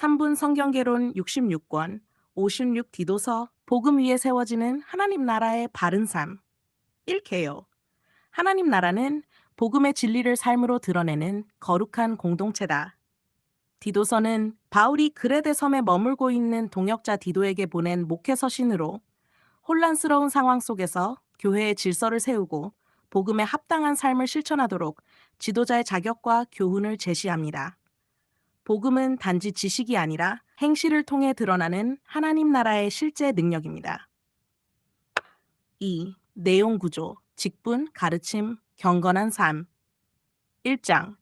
3분 성경개론 66권 56 디도서 복음 위에 세워지는 하나님 나라의 바른 삶 1개요. 하나님 나라는 복음의 진리를 삶으로 드러내는 거룩한 공동체다. 디도서는 바울이 그레데 섬에 머물고 있는 동역자 디도에게 보낸 목회 서신으로 혼란스러운 상황 속에서 교회의 질서를 세우고 복음에 합당한 삶을 실천하도록 지도자의 자격과 교훈을 제시합니다. 복음은 단지 지식이 아니라 행실을 통해 드러나는 하나님 나라의 실제 능력입니다. 2. 내용 구조, 직분, 가르침, 경건한 삶. 1장.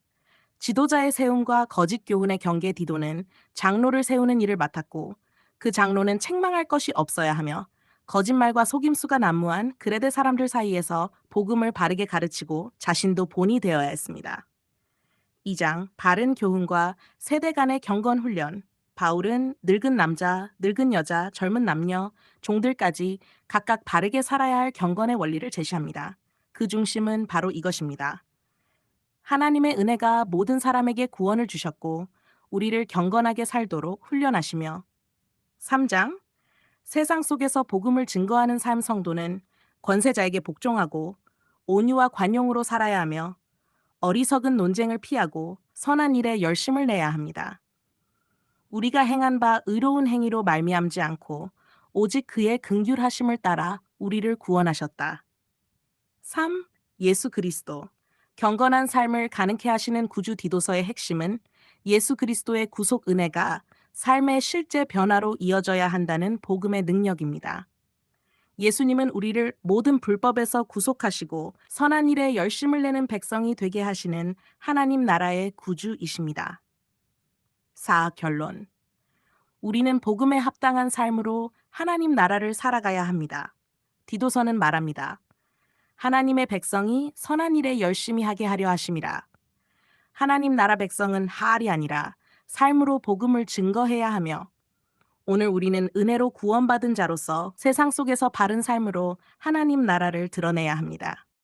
지도자의 세움과 거짓 교훈의 경계 디도는 장로를 세우는 일을 맡았고 그 장로는 책망할 것이 없어야 하며 거짓말과 속임수가 난무한 그레데 사람들 사이에서 복음을 바르게 가르치고 자신도 본이 되어야 했습니다. 2장 바른 교훈과 세대 간의 경건 훈련. 바울은 늙은 남자, 늙은 여자, 젊은 남녀, 종들까지 각각 바르게 살아야 할 경건의 원리를 제시합니다. 그 중심은 바로 이것입니다. 하나님의 은혜가 모든 사람에게 구원을 주셨고 우리를 경건하게 살도록 훈련하시며 3장 세상 속에서 복음을 증거하는 삶 성도는 권세자에게 복종하고 온유와 관용으로 살아야 하며 어리석은 논쟁을 피하고 선한 일에 열심을 내야 합니다. 우리가 행한 바 의로운 행위로 말미암지 않고 오직 그의 긍휼하심을 따라 우리를 구원하셨다. 3. 예수 그리스도 경건한 삶을 가능케 하시는 구주 디도서의 핵심은 예수 그리스도의 구속 은혜가 삶의 실제 변화로 이어져야 한다는 복음의 능력입니다. 예수님은 우리를 모든 불법에서 구속하시고 선한 일에 열심을 내는 백성이 되게 하시는 하나님 나라의 구주이십니다. 4. 결론. 우리는 복음에 합당한 삶으로 하나님 나라를 살아가야 합니다. 디도서는 말합니다. 하나님의 백성이 선한 일에 열심히 하게 하려 하심이라. 하나님 나라 백성은 하알이 아니라 삶으로 복음을 증거해야 하며 오늘 우리는 은혜로 구원받은 자로서 세상 속에서 바른 삶으로 하나님 나라를 드러내야 합니다.